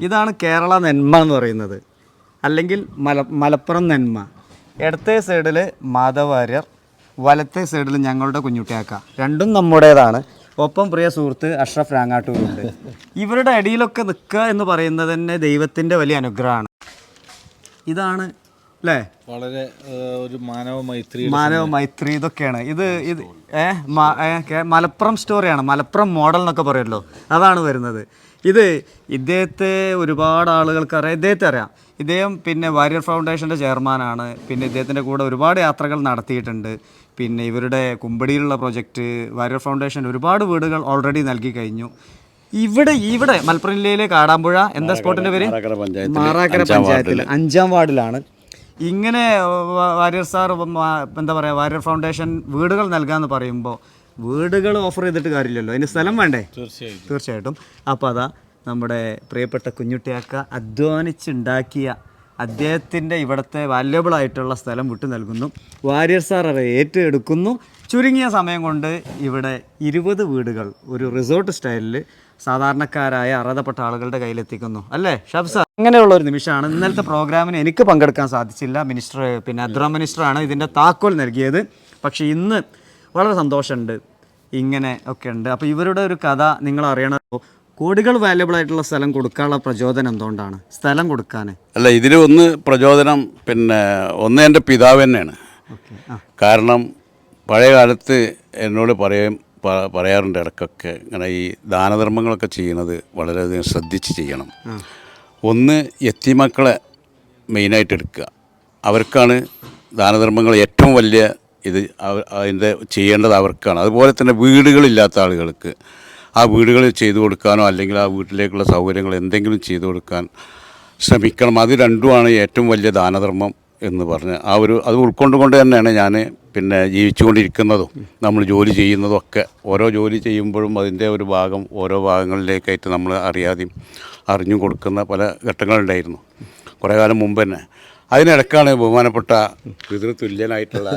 ഇതാണ് കേരള നെന്മ എന്ന് പറയുന്നത്. അല്ലെങ്കിൽ മല മലപ്പുറം നെന്മ. ഇടത്തെ സൈഡിൽ മാധവാര്യർ വലത്തെ സൈഡിൽ ഞങ്ങളുടെ കുഞ്ഞുട്ടിയാക്ക. രണ്ടും നമ്മുടേതാണ്. ഒപ്പം പ്രിയ സുഹൃത്ത് അഷ്റഫ് രാങ്ങാട്ടൂരുണ്ട്. ഇവരുടെ അടിയിലൊക്കെ നിൽക്കുക എന്ന് പറയുന്നത് തന്നെ ദൈവത്തിന്റെ വലിയ അനുഗ്രഹമാണ്. ഇതാണ് അല്ലേ വളരെ ഒരു മാനവ മൈത്രി മാനവ മൈത്രി ഇതൊക്കെയാണ്. ഇത് ഇത് ഏ മ- ഏ, കേ- മലപ്പുറം സ്റ്റോറിയാണ്. മലപ്പുറം മോഡൽ എന്നൊക്കെ പറയുമല്ലോ അതാണ് വരുന്നത്. ഇത് ഇദ്ദേഹത്തെ ഒരുപാട് ആളുകൾക്ക് അറിയാം. ഇദ്ദേഹത്തെ അറിയാം. ഇദ്ദേഹം പിന്നെ വാര്യർ ഫൗണ്ടേഷന്റെ ചെയർമാനാണ്. പിന്നെ ഇദ്ദേഹത്തിന്റെ കൂടെ ഒരുപാട് യാത്രകൾ നടത്തിയിട്ടുണ്ട്. പിന്നെ ഇവരുടെ കുമ്പടിയിലുള്ള പ്രൊജക്റ്റ് വാര്യർ ഫൗണ്ടേഷൻ ഒരുപാട് വീടുകൾ ഓൾറെഡി നൽകി കഴിഞ്ഞു. ഇവിടെ ഇവിടെ മലപ്പുറം ജില്ലയിലെ കാടാമ്പുഴ എന്താ സ്പോട്ടിന്റെ പേര്? മാറാക്കര പഞ്ചായത്തിൽ അഞ്ചാം വാർഡിലാണ്. ഇങ്ങനെ വാരിയർ സാർ എന്താ പറയുക വാര്യർ ഫൗണ്ടേഷൻ വീടുകൾ നൽകാന്ന് പറയുമ്പോൾ വീടുകൾ ഓഫർ ചെയ്തിട്ട് കാര്യമില്ലല്ലോ. അതിന് സ്ഥലം വേണ്ടേ? തീർച്ചയായിട്ടും. തീർച്ചയായിട്ടും. അപ്പോൾ അതാ നമ്മുടെ പ്രിയപ്പെട്ട കുഞ്ഞുട്ടിയാക്ക അധ്വാനിച്ചുണ്ടാക്കിയ അദ്ദേഹത്തിന്റെ ഇവിടുത്തെ വാല്യബിൾ ആയിട്ടുള്ള സ്ഥലം വിട്ടു നൽകുന്നു. വാര്യർ സാർ അത് ഏറ്റെടുക്കുന്നു. ചുരുങ്ങിയ സമയം കൊണ്ട് ഇവിടെ ഇരുപത് വീടുകൾ ഒരു റിസോർട്ട് സ്റ്റൈലിൽ സാധാരണക്കാരായ അർഹതപ്പെട്ട ആളുകളുടെ കയ്യിലെത്തിക്കുന്നു. അല്ലേ? ഷബ്സ അങ്ങനെയുള്ള ഒരു നിമിഷമാണ്. ഇന്നലത്തെ പ്രോഗ്രാമിന് എനിക്ക് പങ്കെടുക്കാൻ സാധിച്ചില്ല. മിനിസ്റ്റർ പിന്നെ അബ്ദുറഹ്മാൻ മിനിസ്റ്ററാണ് ഇതിന്റെ താക്കോൽ നൽകിയത്. പക്ഷേ ഇന്ന് വളരെ സന്തോഷമുണ്ട്. ഇങ്ങനെ ഒക്കെ ഉണ്ട്. അപ്പോൾ ഇവരുടെ ഒരു കഥ നിങ്ങൾ അറിയണമല്ലോ കോടികൾ വാല്യബിൾ ആയിട്ടുള്ള സ്ഥലം കൊടുക്കാനുള്ള പ്രചോദനം എന്തുകൊണ്ടാണ്? സ്ഥലം കൊടുക്കാൻ. അല്ല ഇതിൽ ഒന്ന് പ്രചോദനം പിന്നെ ഒന്ന് എന്റെ പിതാവ് തന്നെയാണ്. കാരണം പഴയ കാലത്ത് എന്നോട് പറയും പറയാറുണ്ട് ഇടയ്ക്കൊക്കെ. ഇങ്ങനെ ഈ ദാനധർമ്മങ്ങളൊക്കെ ചെയ്യുന്നത് വളരെയധികം ശ്രദ്ധിച്ച് ചെയ്യണം. ഒന്ന് എത്തിമക്കളെ മെയിനായിട്ട് എടുക്കുക. അവർക്കാണ് ദാനധർമ്മങ്ങൾ ഏറ്റവും വലിയ ഇത് അതിന്റെ ചെയ്യേണ്ടത് അവർക്കാണ്. അതുപോലെ തന്നെ വീടുകളില്ലാത്ത ആളുകൾക്ക് ആ വീടുകളിൽ ചെയ്തു കൊടുക്കാനോ അല്ലെങ്കിൽ ആ വീട്ടിലേക്കുള്ള സൗകര്യങ്ങൾ എന്തെങ്കിലും ചെയ്തു കൊടുക്കാൻ ശ്രമിക്കണം. അത് രണ്ടുമാണ് ഏറ്റവും വലിയ ദാനധർമ്മം എന്ന് പറഞ്ഞ് ആ ഒരു അത് ഉൾക്കൊണ്ടുകൊണ്ട് തന്നെയാണ് ഞാൻ പിന്നെ ജീവിച്ചുകൊണ്ടിരിക്കുന്നതും. നമ്മൾ ജോലി ചെയ്യുന്നതും ഒക്കെ. ഓരോ ജോലി ചെയ്യുമ്പോഴും അതിന്റെ ഒരു ഭാഗം ഓരോ ഭാഗങ്ങളിലേക്കായിട്ട് നമ്മൾ അറിയാതെയും അറിഞ്ഞു കൊടുക്കുന്ന പല ഘട്ടങ്ങളുണ്ടായിരുന്നു. കുറേ കാലം മുമ്പ് തന്നെ. അതിനിടക്കാണ് ബഹുമാനപ്പെട്ട പിതൃതുല്യനായിട്ടുള്ള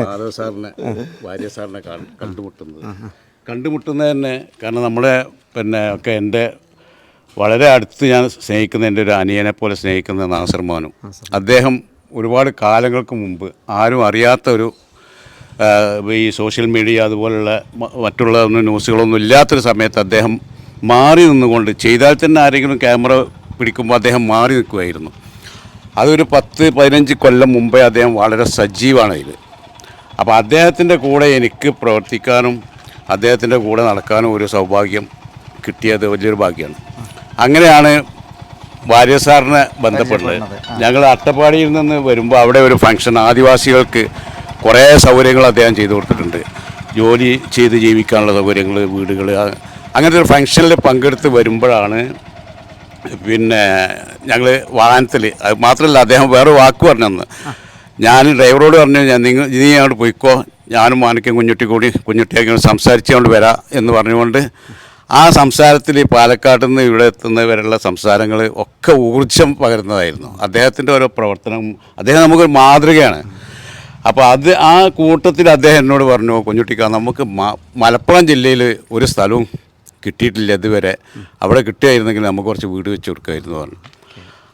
മാധവ് സാറിനെ ഭാര്യ സാറിനെ കാണ് കണ്ടുമുട്ടുന്നത്. കണ്ടുമുട്ടുന്നത് തന്നെ കാരണം നമ്മളെ പിന്നെ ഒക്കെ എന്റെ വളരെ അടുത്ത് ഞാൻ സ്നേഹിക്കുന്ന എന്റെ ഒരു അനിയനെ പോലെ സ്നേഹിക്കുന്ന നാസർ മോനും. അദ്ദേഹം ഒരുപാട് കാലങ്ങൾക്ക് മുമ്പ് ആരും അറിയാത്ത ഒരു ഈ സോഷ്യൽ മീഡിയ അതുപോലുള്ള മറ്റുള്ള ന്യൂസുകളൊന്നും ഇല്ലാത്തൊരു സമയത്ത് അദ്ദേഹം മാറി നിന്നുകൊണ്ട് ചെയ്താൽ തന്നെ ആരെങ്കിലും ക്യാമറ പിടിക്കുമ്പോൾ അദ്ദേഹം മാറി നിൽക്കുമായിരുന്നു അതൊരു പത്ത് പതിനഞ്ച് കൊല്ലം മുമ്പേ അദ്ദേഹം വളരെ സജീവമാണ് ഇത്. അപ്പോൾ അദ്ദേഹത്തിന്റെ കൂടെ എനിക്ക് പ്രവർത്തിക്കാനും അദ്ദേഹത്തിന്റെ കൂടെ നടക്കാനും ഒരു സൗഭാഗ്യം കിട്ടിയത് വലിയൊരു ഭാഗ്യമാണ്. അങ്ങനെയാണ് വാര്യ സാറിനെ ബന്ധപ്പെട്ടത് ഞങ്ങൾ അട്ടപ്പാടിയിൽ നിന്ന് വരുമ്പോൾ അവിടെ ഒരു ഫംഗ്ഷൻ ആദിവാസികൾക്ക് കുറേ സൗകര്യങ്ങൾ അദ്ദേഹം ചെയ്തു കൊടുത്തിട്ടുണ്ട്. ജോലി ചെയ്ത് ജീവിക്കാനുള്ള സൗകര്യങ്ങൾ വീടുകൾ അങ്ങനത്തെ ഒരു ഫംഗ്ഷനിൽ പങ്കെടുത്ത് വരുമ്പോഴാണ് പിന്നെ ഞങ്ങൾ വാഹനത്തിൽ അത് മാത്രമല്ല അദ്ദേഹം വേറെ വാക്ക് പറഞ്ഞെന്ന് ഞാൻ ഡ്രൈവറോട് പറഞ്ഞു ഞാൻ നിങ്ങൾ നീ അങ്ങോട്ട് പോയിക്കോ. ഞാനും മാനക്കും കുഞ്ഞുട്ടി കൂടി കുഞ്ഞുട്ടിയൊക്കെ സംസാരിച്ചുകൊണ്ട് വരാം എന്ന് പറഞ്ഞുകൊണ്ട് ആ സംസാരത്തിൽ പാലക്കാട് നിന്ന് ഇവിടെ എത്തുന്നവരുള്ള സംസാരങ്ങൾ ഒക്കെ ഊർജം പകരുന്നതായിരുന്നു. അദ്ദേഹത്തിന്റെ ഓരോ പ്രവർത്തനം അദ്ദേഹം നമുക്കൊരു മാതൃകയാണ്. അപ്പോൾ അത് ആ കൂട്ടത്തിൽ അദ്ദേഹം എന്നോട് പറഞ്ഞു കുഞ്ഞുട്ടിക്ക നമുക്ക് മലപ്പുറം ജില്ലയിൽ ഒരു സ്ഥലവും കിട്ടിയിട്ടില്ല ഇതുവരെ. അവിടെ കിട്ടിയായിരുന്നെങ്കിൽ നമുക്ക് കുറച്ച് വീട് വെച്ച് കൊടുക്കുമായിരുന്നു പറഞ്ഞു.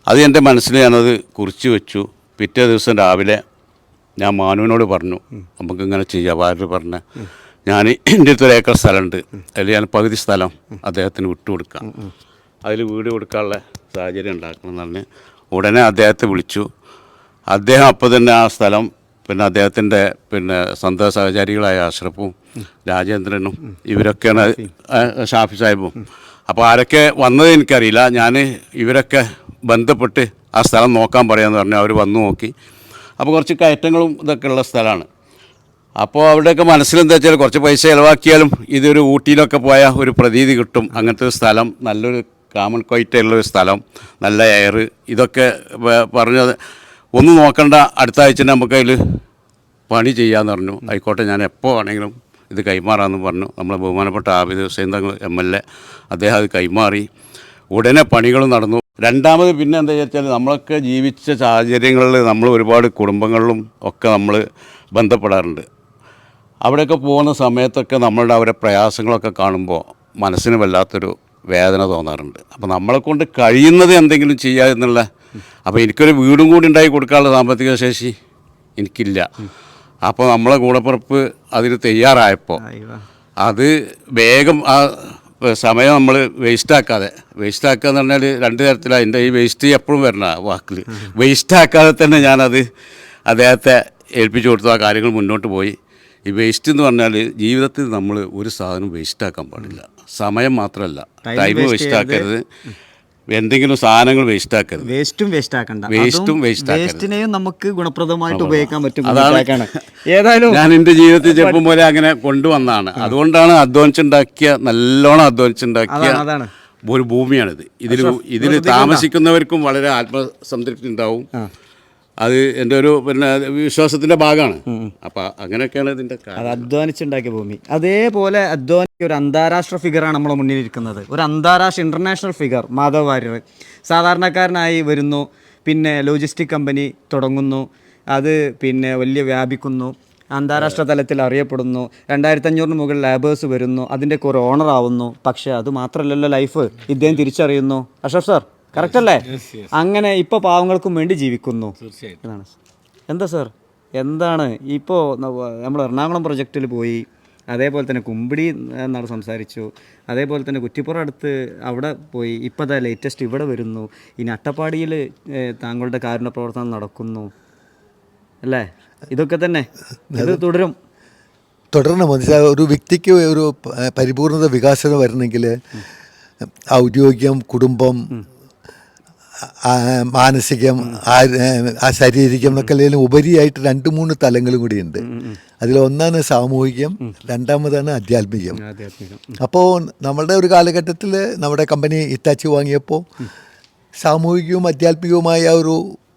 അത് എന്റെ മനസ്സിൽ ഞാനത് കുറിച്ച് വെച്ചു. പിറ്റേ ദിവസം രാവിലെ ഞാൻ മാനുവിനോട് പറഞ്ഞു നമുക്കിങ്ങനെ ചെയ്യാം വാര് പറഞ്ഞ്. ഞാൻ എന്റെ അടുത്ത് ഒരു ഏക്കർ സ്ഥലമുണ്ട്. അതിൽ ഞാൻ പകുതി സ്ഥലം അദ്ദേഹത്തിന് വിട്ടുകൊടുക്കാം അതിൽ വീട് കൊടുക്കാനുള്ള സാഹചര്യം ഉണ്ടാക്കണം എന്ന് പറഞ്ഞ് ഉടനെ അദ്ദേഹത്തെ വിളിച്ചു. അദ്ദേഹം അപ്പോൾ തന്നെ ആ സ്ഥലം പിന്നെ അദ്ദേഹത്തിന്റെ പിന്നെ സന്തോഷ സഹചാരികളായ അഷ്റഫും രാജേന്ദ്രനും ഇവരൊക്കെയാണ് ഷാഫി സാഹിബും. അപ്പോൾ ആരൊക്കെ വന്നത് എനിക്കറിയില്ല. ഞാൻ ഇവരൊക്കെ ബന്ധപ്പെട്ട് ആ സ്ഥലം നോക്കാൻ പറയാമെന്ന് പറഞ്ഞു അവർ വന്നു നോക്കി. അപ്പോൾ കുറച്ച് കയറ്റങ്ങളും ഇതൊക്കെ ഉള്ള സ്ഥലമാണ്. അപ്പോൾ അവിടെയൊക്കെ മനസ്സിലെന്താ വെച്ചാൽ കുറച്ച് പൈസ ചിലവാക്കിയാലും ഇതൊരു ഊട്ടിയിലൊക്കെ പോയാൽ ഒരു പ്രതീതി കിട്ടും. അങ്ങനത്തെ ഒരു സ്ഥലം നല്ലൊരു കാമൺ ക്വൈറ്റുള്ള ഒരു സ്ഥലം നല്ല എയർ ഇതൊക്കെ പറഞ്ഞത് ഒന്നും നോക്കണ്ട. അടുത്ത ആഴ്ച നമുക്ക് അതിൽ പണി ചെയ്യാമെന്ന് പറഞ്ഞു. ആയിക്കോട്ടെ ഞാൻ എപ്പോൾ ആണെങ്കിലും ഇത് കൈമാറാമെന്ന് പറഞ്ഞു. നമ്മളെ ബഹുമാനപ്പെട്ട Abid Hussain Thangal M L A അദ്ദേഹം അത് കൈമാറി. ഉടനെ പണികൾ നടന്നു. രണ്ടാമത് പിന്നെ എന്താ വെച്ചാൽ നമ്മളൊക്കെ ജീവിച്ച സാഹചര്യങ്ങളിൽ നമ്മൾ ഒരുപാട് കുടുംബങ്ങളിലും ഒക്കെ നമ്മൾ ബന്ധപ്പെടാറുണ്ട്. അവിടെയൊക്കെ പോകുന്ന സമയത്തൊക്കെ നമ്മളുടെ അവരെ പ്രയാസങ്ങളൊക്കെ കാണുമ്പോൾ മനസ്സിന് വല്ലാത്തൊരു വേദന തോന്നാറുണ്ട്. അപ്പോൾ നമ്മളെ കൊണ്ട് കഴിയുന്നത് എന്തെങ്കിലും ചെയ്യുക എന്നുള്ള അപ്പോൾ എനിക്കൊരു വീടും കൂടി ഉണ്ടായി കൊടുക്കാനുള്ള സാമ്പത്തിക ശേഷി എനിക്കില്ല. അപ്പോൾ നമ്മളെ കൂടപ്പുറപ്പ് അതിന് തയ്യാറായപ്പോൾ. അത് വേഗം ആ സമയം നമ്മൾ വേസ്റ്റാക്കാതെ വേസ്റ്റാക്കുക എന്ന് പറഞ്ഞാൽ രണ്ട് തരത്തിലാണ് എന്റെ ഈ വേസ്റ്റ് എപ്പോഴും വരണ വാക്കിൽ. വേസ്റ്റാക്കാതെ തന്നെ ഞാനത് അദ്ദേഹത്തെ ഏൽപ്പിച്ചു കൊടുത്തു ആ കാര്യങ്ങൾ മുന്നോട്ട് പോയി. ഈ വേസ്റ്റ് എന്ന് പറഞ്ഞാൽ ജീവിതത്തിൽ നമ്മൾ ഒരു സാധനം വേസ്റ്റാക്കാൻ പാടില്ല. സമയം മാത്രമല്ല. ടൈം വേസ്റ്റാക്കരുത് എന്തെങ്കിലും സാധനങ്ങൾ വേസ്റ്റാക്കരുത് വേസ്റ്റും വേസ്റ്റ് ആക്കണ്ട. വേസ്റ്റും വേസ്റ്റ് വേസ്റ്റിനെയും നമുക്ക് ഗുണപ്രദമായിട്ട് ഉപയോഗിക്കാൻ പറ്റും. അതാണ്. ഏതായാലും ഞാൻ എന്റെ ജീവിതത്തിൽ ചെറുപ്പം പോലെ അങ്ങനെ കൊണ്ടുവന്നാണ് അതുകൊണ്ടാണ് അധ്വാനിച്ചുണ്ടാക്കിയ നല്ലോണം അധ്വാനിച്ചുണ്ടാക്കിയ ഒരു ഭൂമിയാണിത്. ഇതിൽ ഇതിൽ താമസിക്കുന്നവർക്കും വളരെ ആത്മസംതൃപ്തി ഉണ്ടാവും. അത് എന്റെ ഒരു പിന്നെ വിശ്വാസത്തിന്റെ ഭാഗമാണ്. അപ്പം അങ്ങനെയൊക്കെയാണ് ഇതിന്റെ അത് അധ്വാനിച്ചുണ്ടാക്കിയ ഭൂമി. അതേപോലെ അധ്വാനിച്ച ഒരു അന്താരാഷ്ട്ര ഫിഗറാണ് നമ്മുടെ മുന്നിൽ ഇരിക്കുന്നത് ഒരു അന്താരാഷ്ട്ര ഇന്റർനാഷണൽ ഫിഗർ മാധവ് വാര്യർ. സാധാരണക്കാരനായി വരുന്നു പിന്നെ ലോജിസ്റ്റിക് കമ്പനി തുടങ്ങുന്നു അത് പിന്നെ വലിയ വ്യാപിക്കുന്നു അന്താരാഷ്ട്ര തലത്തിൽ അറിയപ്പെടുന്നു രണ്ടായിരത്തി അഞ്ഞൂറിന് മുകളിൽ ലാബേഴ്സ് വരുന്നു അതിന്റെ ഒരു ഓണറാവുന്നു പക്ഷേ അത് മാത്രമല്ലല്ലോ ലൈഫ് ഇദ്ദേഹം തിരിച്ചറിയുന്നു. അഷഫ് സാർ കറക്റ്റ് അല്ലേ? അങ്ങനെ ഇപ്പോൾ പാവങ്ങൾക്കും വേണ്ടി ജീവിക്കുന്നു. എന്നാണ് എന്താ സാർ എന്താണ്? ഇപ്പോൾ നമ്മൾ എറണാകുളം പ്രൊജക്റ്റിൽ പോയി അതേപോലെ തന്നെ കുമ്പിടി എന്നാണ് സംസാരിച്ചു അതേപോലെ തന്നെ കുറ്റിപ്പുറം അടുത്ത് അവിടെ പോയി ഇപ്പോൾ ദാ ലേറ്റസ്റ്റ് ഇവിടെ വരുന്നു. ഇനി അട്ടപ്പാടിയിൽ താങ്കളുടെ കാരുണ്യ പ്രവർത്തനം നടക്കുന്നു. അല്ലേ? ഇതൊക്കെ തന്നെ. ഇത് തുടരും. തുടരണം. മനസ്സിലായ ഒരു വ്യക്തിക്ക് ഒരു പരിപൂർണത വികാസം വരണമെങ്കിൽ ഔദ്യോഗികം കുടുംബം മാനസികം ആ- ശാരീരികം എന്നൊക്കെ ഉപരിയായിട്ട് രണ്ട് മൂന്ന് തലങ്ങളും കൂടിയുണ്ട് അതിൽ ഒന്നാണ് സാമൂഹികം രണ്ടാമതാണ് ആധ്യാത്മികം. അപ്പോൾ നമ്മളുടെ ഒരു കാലഘട്ടത്തിൽ നമ്മുടെ കമ്പനി ഇത്താച്ചി വാങ്ങിയപ്പോൾ സാമൂഹികവും ആധ്യാത്മികവുമായ ഒരു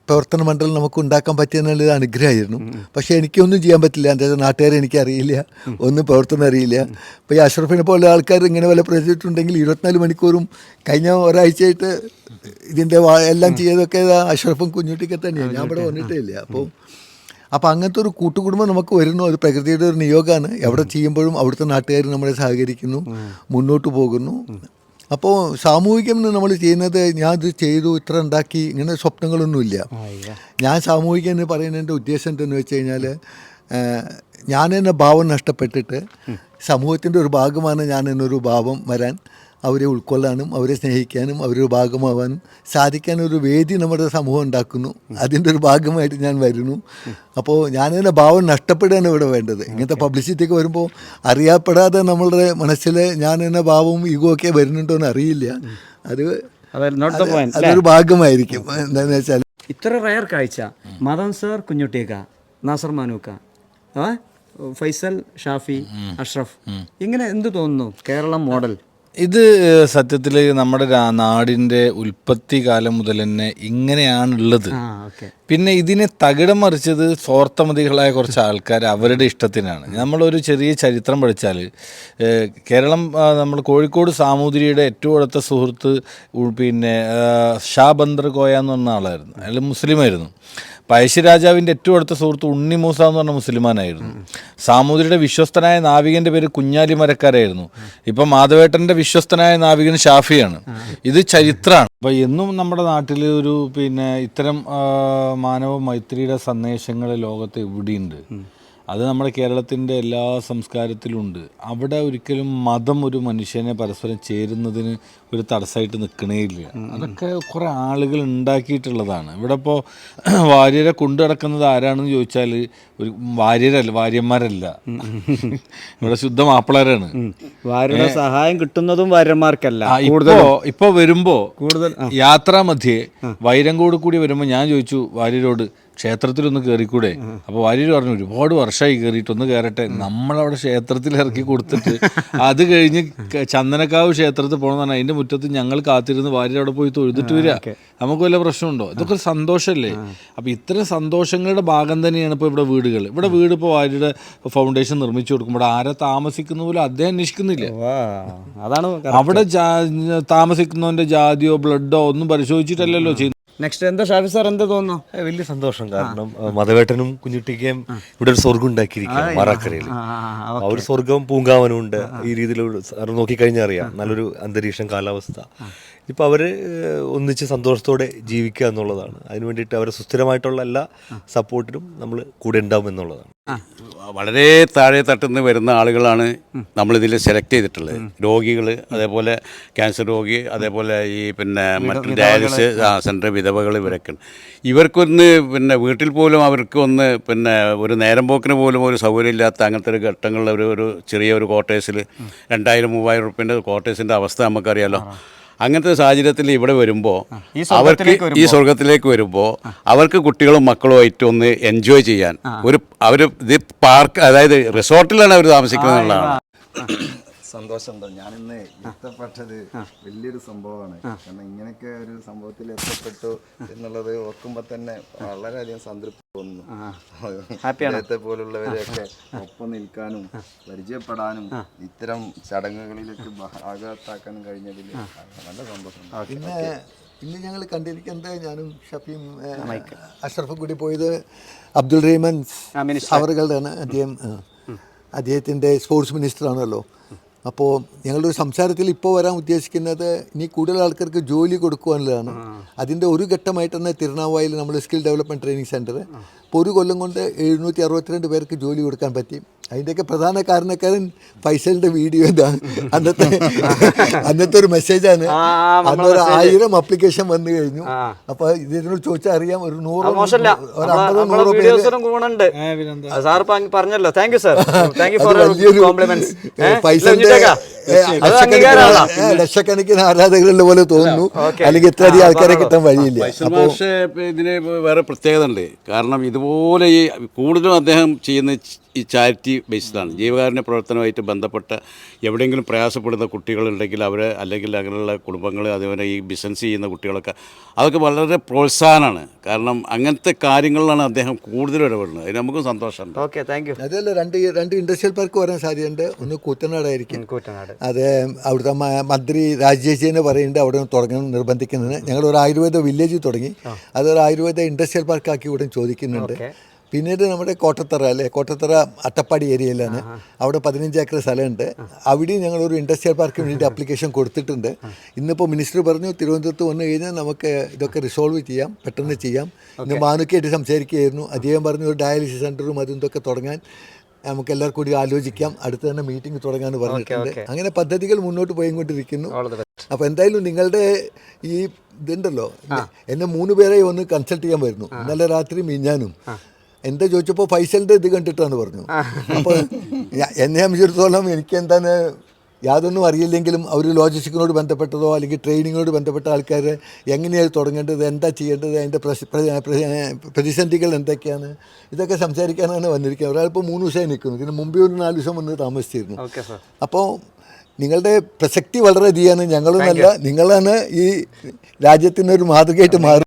പ്രവർത്തന മണ്ഡലം നമുക്ക് ഉണ്ടാക്കാൻ പറ്റിയെന്നുള്ളത് അനുഗ്രഹമായിരുന്നു. പക്ഷേ എനിക്കൊന്നും ചെയ്യാൻ പറ്റില്ല. എന്റെ നാട്ടുകാരെ എനിക്കറിയില്ല. ഒന്നും പ്രവർത്തനം അറിയില്ല. അപ്പോൾ ഈ അഷ്റഫിനെ പോലെ ആൾക്കാർ ഇങ്ങനെ വല്ല പ്രചരിച്ചിട്ടുണ്ടെങ്കിൽ ഇരുപത്തിനാല് മണിക്കൂറും കഴിഞ്ഞ ഒരാഴ്ചയായിട്ട് ഇതിന്റെ എല്ലാം ചെയ്തതൊക്കെ അഷ്റഫും കുഞ്ഞുട്ടിയൊക്കെ തന്നെയാണ്. ഞാൻ ഇവിടെ വന്നിട്ടേ ഇല്ല അപ്പോൾ അപ്പോൾ അങ്ങനത്തെ ഒരു കൂട്ടുകുടുംബം നമുക്ക് വരുന്നു. അത് പ്രകൃതിയുടെ ഒരു നിയോഗമാണ്. എവിടെ ചെയ്യുമ്പോഴും അവിടുത്തെ നാട്ടുകാർ നമ്മളെ സഹകരിക്കുന്നു. മുന്നോട്ട് പോകുന്നു. അപ്പോൾ സാമൂഹികം നമ്മൾ ചെയ്യുന്നത് ഞാൻ ഇത് ചെയ്തു ഇത്ര ഉണ്ടാക്കി ഇങ്ങനെ സ്വപ്നങ്ങളൊന്നുമില്ല. ഞാൻ സാമൂഹികം എന്ന് പറയുന്നതിന്റെ ഉദ്ദേശം എന്തെന്ന് വെച്ച് കഴിഞ്ഞാൽ ഞാൻ എന്നെ ഭാവം നഷ്ടപ്പെട്ടിട്ട് സമൂഹത്തിന്റെ ഒരു ഭാഗമാണ് ഞാൻ എന്നൊരു ഭാവം വരാൻ അവരെ ഉൾക്കൊള്ളാനും അവരെ സ്നേഹിക്കാനും അവരൊരു ഭാഗമാവാനും സാധിക്കാനൊരു വേദി നമ്മുടെ സമൂഹം ഉണ്ടാക്കുന്നു. അതിന്റെ ഒരു ഭാഗമായിട്ട് ഞാൻ വരുന്നു. അപ്പോൾ ഞാനതിന്റെ ഭാവം നഷ്ടപ്പെടുകയാണ് ഇവിടെ വേണ്ടത്. ഇങ്ങനത്തെ പബ്ലിസിറ്റി ഒക്കെ വരുമ്പോൾ അറിയപ്പെടാതെ നമ്മളുടെ മനസ്സിൽ ഞാൻ എന്ന ഭാവവും ഈഗോ ഒക്കെ വരുന്നുണ്ടോ എന്ന് അറിയില്ല. അത് അതായത് നോട്ട് ദ പോയിന്റ് അതൊരു ഭാഗമായിരിക്കും. എന്താണെന്ന് വെച്ചാൽ ഇത്ര റയർ കാഴ്ച. മദൻ സർ കുഞ്ഞുട്ടിയേക്ക നാസർ മാനൂക്ക ഫൈസൽ ഷാഫി അഷ്റഫ്. ഇങ്ങനെ എന്ത് തോന്നുന്നു? കേരളം മോഡൽ ഇത് സത്യത്തിൽ നമ്മുടെ നാടിന്റെ ഉൽപ്പത്തി കാലം മുതൽ തന്നെ ഇങ്ങനെയാണുള്ളത് പിന്നെ ഇതിനെ തകിടം മറിച്ചത് സ്വാർത്ഥമതികളായ കുറച്ച് ആൾക്കാർ അവരുടെ ഇഷ്ടത്തിനാണ്. നമ്മളൊരു ചെറിയ ചരിത്രം പഠിച്ചാൽ കേരളം നമ്മൾ കോഴിക്കോട് സാമൂതിരിയുടെ ഏറ്റവും അടുത്ത സുഹൃത്ത് പിന്നെ ഷാ ബന്ദർ കോയ എന്ന് പറഞ്ഞ ആളായിരുന്നു. അയാൾ മുസ്ലിമായിരുന്നു. പഴശ്ശിരാജാവിന്റെ ഏറ്റവും അടുത്ത സുഹൃത്ത് ഉണ്ണി മൂസ എന്ന് പറഞ്ഞ മുസ്ലിമാനായിരുന്നു. സാമൂതിരിയുടെ വിശ്വസ്തനായ നാവികന്റെ പേര് കുഞ്ഞാലി മരക്കാരായിരുന്നു. ഇപ്പം മാധവേട്ടന്റെ വിശ്വസ്തനായ നാവികൻ ഷാഫിയാണ്. ഇത് ചരിത്രമാണ് അപ്പോൾ എന്നും നമ്മുടെ നാട്ടിൽ ഒരു പിന്നെ ഇത്തരം മാനവ മൈത്രിയുടെ സന്ദേശങ്ങൾ ലോകത്ത് എവിടെയുണ്ട്? അത് നമ്മുടെ കേരളത്തിന്റെ എല്ലാ സംസ്കാരത്തിലുമുണ്ട് അവിടെ ഒരിക്കലും മതം ഒരു മനുഷ്യനെ പരസ്പരം ചേരുന്നതിന് ഒരു തടസ്സമായിട്ട് നിൽക്കണേ ഇല്ല അതൊക്കെ കുറേ ആളുകൾ ഉണ്ടാക്കിയിട്ടുള്ളതാണ്. ഇവിടെ ഇപ്പോൾ വാര്യരെ കൊണ്ടു നടക്കുന്നത് ആരാണെന്ന് ചോദിച്ചാൽ ഒരു വാര്യരല്ല വാര്യന്മാരല്ല. ഇവിടെ ശുദ്ധ മാപ്പിളരാണ്. വാര്യരുടെ സഹായം കിട്ടുന്നതും വാര്യന്മാർക്കല്ല. ഇപ്പോൾ ഇപ്പോ ഇപ്പൊ വരുമ്പോ കൂടുതൽ യാത്രാ മധ്യേ വൈരങ്കോട് കൂടി വരുമ്പോ ഞാൻ ചോദിച്ചു വാര്യരോട് ക്ഷേത്രത്തിലൊന്ന് കയറിക്കൂടെ അപ്പോൾ വാര്യർ പറഞ്ഞു ഒരുപാട് വർഷമായി കയറിയിട്ട് ഒന്ന് കയറട്ടെ നമ്മളവിടെ ക്ഷേത്രത്തിൽ ഇറക്കി കൊടുത്തിട്ട് അത് കഴിഞ്ഞ് ചന്ദനക്കാവ് ക്ഷേത്രത്തിൽ പോകണമെന്നാണ് അതിന്റെ മുറ്റത്ത് ഞങ്ങൾ കാത്തിരുന്ന് വാര്യർ അവിടെ പോയി തൊഴുതിട്ട് വരിക നമുക്ക് വല്ല പ്രശ്നമുണ്ടോ? ഇതൊക്കെ സന്തോഷമല്ലേ അപ്പോൾ ഇത്തരം സന്തോഷങ്ങളുടെ ഭാഗം തന്നെയാണ് ഇപ്പോൾ ഇവിടെ വീടുകൾ ഇവിടെ വീട് ഇപ്പോൾ വാര്യയുടെ ഫൗണ്ടേഷൻ നിർമ്മിച്ചു കൊടുക്കുമ്പോൾ ആരെ താമസിക്കുന്ന പോലും അദ്ദേഹം അന്വേഷിക്കുന്നില്ല. അതാണ് അവിടെ താമസിക്കുന്നവന്റെ താമസിക്കുന്നവന്റെ ജാതിയോ ബ്ലഡോ ഒന്നും പരിശോധിച്ചിട്ടല്ലല്ലോ ചെയ്യുന്നത്. നെക്സ്റ്റ് എന്താ ഷാഫി സാർ എന്താ തോന്നുന്നു? വലിയ സന്തോഷം. കാരണം മതവേട്ടനും കുഞ്ഞുട്ടിക്കയും ഇവിടെ ഒരു സ്വർഗം ഉണ്ടാക്കിയിരിക്കുകയാണ് മാറാക്കരയിൽ ആ, ഒരു സ്വർഗവും പൂങ്കാവനും ഉണ്ട് ഈ രീതിയിൽ സാർ നോക്കിക്കഴിഞ്ഞാൽ അറിയാം. നല്ലൊരു അന്തരീക്ഷം കാലാവസ്ഥ. ഇപ്പൊ അവർ ഒന്നിച്ച് സന്തോഷത്തോടെ ജീവിക്കുക എന്നുള്ളതാണ്. അതിന് വേണ്ടിയിട്ട് അവരെ സുസ്ഥിരമായിട്ടുള്ള എല്ലാ സപ്പോർട്ടിനും നമ്മൾ കൂടെ ഉണ്ടാവും എന്നുള്ളതാണ്. വളരെ താഴെ തട്ടുന്ന വരുന്ന ആളുകളാണ് നമ്മളിതിൽ സെലക്ട് ചെയ്തിട്ടുള്ളത്. രോഗികൾ അതേപോലെ ക്യാൻസർ രോഗി അതേപോലെ ഈ പിന്നെ മറ്റു ഡയാലിസ് സെന്റർ വിധവകൾ ഇവരൊക്കെ ഇവർക്കൊന്ന് പിന്നെ വീട്ടിൽ പോലും അവർക്ക് ഒന്ന് പിന്നെ ഒരു നേരം പോക്കിന് പോലും ഒരു സൗകര്യമില്ലാത്ത അങ്ങനത്തെ ഒരു ഘട്ടങ്ങളിൽ ഒരു ഒരു ചെറിയ ഒരു ക്വാർട്ടേഴ്സിൽ രണ്ടായിരം മൂവായിരം റുപ്യന്റെ ക്വാർട്ടേഴ്സിന്റെ അവസ്ഥ നമുക്കറിയാലോ. അങ്ങനത്തെ സാഹചര്യത്തിൽ ഇവിടെ വരുമ്പോൾ അവർക്ക് ഈ സ്വർഗത്തിലേക്ക് വരുമ്പോൾ അവർക്ക് കുട്ടികളും മക്കളുമായിട്ട് ഒന്ന് എൻജോയ് ചെയ്യാൻ ഒരു അവർ ഇത് പാർക്ക് അതായത് റിസോർട്ടിലാണ് അവർ താമസിക്കുന്നത് എന്നുള്ളതാണ് സന്തോഷമുണ്ടോ? ഇന്ന് ഇഷ്ടപ്പെട്ടത് വലിയൊരു സംഭവമാണ്. കാരണം ഇങ്ങനെയൊക്കെ ഒരു സംഭവത്തിൽ എത്തപ്പെട്ടു എന്നുള്ളത് ഓർക്കുമ്പോൾ തന്നെ വളരെയധികം സംതൃപ്തി തോന്നുന്നു. അദ്ദേഹത്തെ പോലുള്ളവരെയൊക്കെ ഒപ്പം നിൽക്കാനും പരിചയപ്പെടാനും ഇത്തരം ചടങ്ങുകളിലേക്ക് ഭാഗത്താക്കാനും കഴിഞ്ഞതിൽ നല്ല സന്തോഷം പിന്നെ ഇന്ന് ഞങ്ങൾ കണ്ടിരിക്കുന്നത് ഞാനും ഷഫീം അഷ്റഫും കൂടി പോയത് അബ്ദുൾ റഹ്മാൻ അവറുകളുടെയാണ്. അദ്ദേഹം. അദ്ദേഹത്തിന്റെ സ്പോർട്സ് മിനിസ്റ്റർ ആണല്ലോ അപ്പോൾ ഞങ്ങളുടെ ഒരു സംസാരത്തിൽ ഇപ്പോൾ വരാൻ ഉദ്ദേശിക്കുന്നത് ഇനി കൂടുതൽ ആൾക്കാർക്ക് ജോലി കൊടുക്കുക എന്നുള്ളതാണ് അതിന്റെ ഒരു ഘട്ടമായിട്ട് തന്നെ തിരുനാവായിൽ നമ്മൾ സ്കിൽ ഡെവലപ്മെന്റ് ട്രെയിനിങ് സെന്റർ ഇപ്പോൾ ഒരു കൊല്ലം കൊണ്ട് എഴുന്നൂറ്റി അറുപത്തിരണ്ട് പേർക്ക് ജോലി കൊടുക്കാൻ പറ്റി. അതിന്റെയൊക്കെ പ്രധാന കാരണക്കാരൻ ഫൈസലിന്റെ വീഡിയോ ഇതാണ്. അന്നത്തെ അന്നത്തെ ഒരു മെസ്സേജാണ് അന്നൊരു ആയിരം അപ്ലിക്കേഷൻ വന്നു കഴിഞ്ഞു. അപ്പൊ ഇതിനോട് ചോദിച്ചാൽ അറിയാം ഒരു നൂറ് മോശമല്ല. ഒരു അമ്പതോ നമ്മളെ നൂറോ പേര് സാർ പറഞ്ഞല്ലോ. Thank you sir thank you for compliments ഏ, ലക്ഷക്കണക്കിന് ആരാധകരുടെ പോലെ തോന്നുന്നു. അല്ലെങ്കിൽ ഇത്രയധികം ആൾക്കാരെ. കിട്ടാൻ വഴിയില്ല. പക്ഷേ ഇതിന് വേറെ പ്രത്യേകത ഉണ്ട്. കാരണം ഇതുപോലെ ഈ കൂടുതലും അദ്ദേഹം ചെയ്യുന്ന ഈ ചാരിറ്റി ബേസ്ഡാണ് ജീവകാരുണ്യ പ്രവർത്തനമായിട്ട് ബന്ധപ്പെട്ട എവിടെയെങ്കിലും പ്രയാസപ്പെടുന്ന കുട്ടികളുണ്ടെങ്കിൽ അവർ അല്ലെങ്കിൽ അങ്ങനെയുള്ള കുടുംബങ്ങൾ അതേപോലെ ഈ ബിസിനസ് ചെയ്യുന്ന കുട്ടികളൊക്കെ അതൊക്കെ വളരെ പ്രോത്സാഹനമാണ്. കാരണം അങ്ങനത്തെ കാര്യങ്ങളിലാണ് അദ്ദേഹം കൂടുതൽ ഇടപെടുന്നത്. അതിന് നമുക്കും സന്തോഷമുണ്ട്. ഓക്കെ താങ്ക് യു അതല്ല രണ്ട് രണ്ട് ഇൻഡസ്ട്രിയൽ പാർക്ക് വരാൻ സാധ്യതയുണ്ട്. ഒന്ന് കൂറ്റനാടായിരിക്കും കൂറ്റനാട്. അത് അവിടുത്തെ മന്ത്രി രാജേഷ് എന്ന് പറയുന്നുണ്ട്. അവിടെ തുടങ്ങണം നിർബന്ധിക്കുന്നത്. ഞങ്ങൾ ഒരു ആയുർവേദ വില്ലേജ് തുടങ്ങി. അതൊരു ആയുർവേദ ഇൻഡസ്ട്രിയൽ പാർക്കാക്കി ഇവിടെ ചോദിക്കുന്നുണ്ട്. പിന്നീട് നമ്മുടെ കോട്ടത്തറ അല്ലേ? കോട്ടത്തറ അട്ടപ്പാടി ഏരിയയിലാണ്. അവിടെ പതിനഞ്ച് ഏക്കർ സ്ഥലമുണ്ട്. അവിടെയും ഞങ്ങൾ ഒരു ഇൻഡസ്ട്രിയൽ പാർക്കിന് വേണ്ടി അപ്ലിക്കേഷൻ കൊടുത്തിട്ടുണ്ട്. ഇന്നിപ്പോൾ മിനിസ്റ്റർ പറഞ്ഞു തിരുവനന്തപുരത്ത് വന്നു കഴിഞ്ഞാൽ നമുക്ക് ഇതൊക്കെ റിസോൾവ് ചെയ്യാം പെട്ടെന്ന് ചെയ്യാം. ഇന്ന് മാനുക്കായിട്ട് സംസാരിക്കുകയായിരുന്നു. അദ്ദേഹം പറഞ്ഞു ഒരു ഡയാലിസിസ് സെന്ററും അതും ഇതൊക്കെ തുടങ്ങാൻ നമുക്ക് എല്ലാവർക്കും കൂടി ആലോചിക്കാം. അടുത്ത് തന്നെ മീറ്റിംഗ് തുടങ്ങാമെന്ന് പറഞ്ഞിട്ടുണ്ട്. അങ്ങനെ പദ്ധതികൾ മുന്നോട്ട് പോയി പോയിക്കൊണ്ടിരിക്കുന്നു അപ്പോൾ എന്തായാലും നിങ്ങളുടെ ഈ ഇതുണ്ടല്ലോ എന്നെ മൂന്ന് പേരെ ഒന്ന് കൺസൾട്ട് ചെയ്യാൻ വരുന്നു. ഇന്നലെ രാത്രി മിഞ്ഞാനും എന്താ ചോദിച്ചപ്പോൾ ഫൈസലിന്റെ ഇത് കണ്ടിട്ടാണ് പറഞ്ഞു. അപ്പോൾ എന്നെ സംബന്ധിച്ചിടത്തോളം എനിക്ക് എന്താണ് യാതൊന്നും അറിയില്ലെങ്കിലും അവർ ലോജിസ്റ്റിക്കിനോട് ബന്ധപ്പെട്ടതോ അല്ലെങ്കിൽ ട്രെയിനിങ്ങിനോട് ബന്ധപ്പെട്ട ആൾക്കാർ എങ്ങനെയാണ് തുടങ്ങേണ്ടത് എന്താ ചെയ്യേണ്ടത് അതിന്റെ പ്രതിസന്ധികൾ എന്തൊക്കെയാണ് ഇതൊക്കെ സംസാരിക്കാനാണ് വന്നിരിക്കുന്നത്. ഒരാളിപ്പോൾ മൂന്ന് ദിവസമായി നിൽക്കുന്നു. ഇതിന് മുമ്പേ ഒരു നാല് ദിവസം വന്ന് താമസിച്ചിരുന്നു. അപ്പോൾ നിങ്ങളുടെ പ്രസക്തി വളരെ അധികമാണ്. ഞങ്ങളൊന്നല്ല നിങ്ങളാണ് ഈ രാജ്യത്തിനൊരു മാതൃകയായിട്ട് മാറുന്നത്.